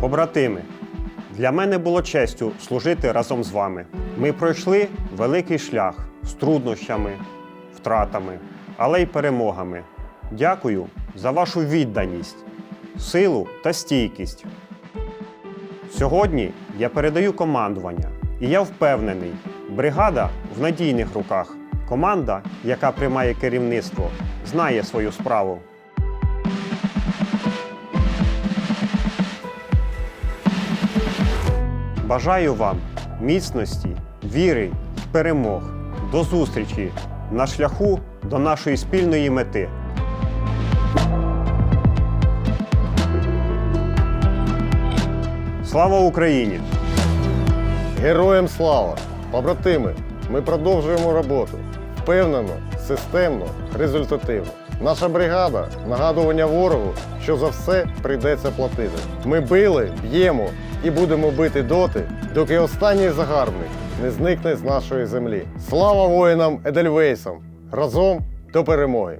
Побратими, для мене було честю служити разом з вами. Ми пройшли великий шлях з труднощами, втратами, але й перемогами. Дякую за вашу відданість, силу та стійкість. Сьогодні я передаю командування, і я впевнений, бригада в надійних руках. Команда, яка приймає керівництво, знає свою справу. Бажаю вам міцності, віри перемог. До зустрічі на шляху до нашої спільної мети. Слава Україні! Героям слава! Побратими! Ми продовжуємо роботу. Впевнено, системно, результативно. Наша бригада нагадування ворогу, що за все прийдеться платити. Ми били, б'ємо і будемо бити доти, доки останній загарбник не зникне з нашої землі. Слава воїнам Едельвейсам! Разом до перемоги!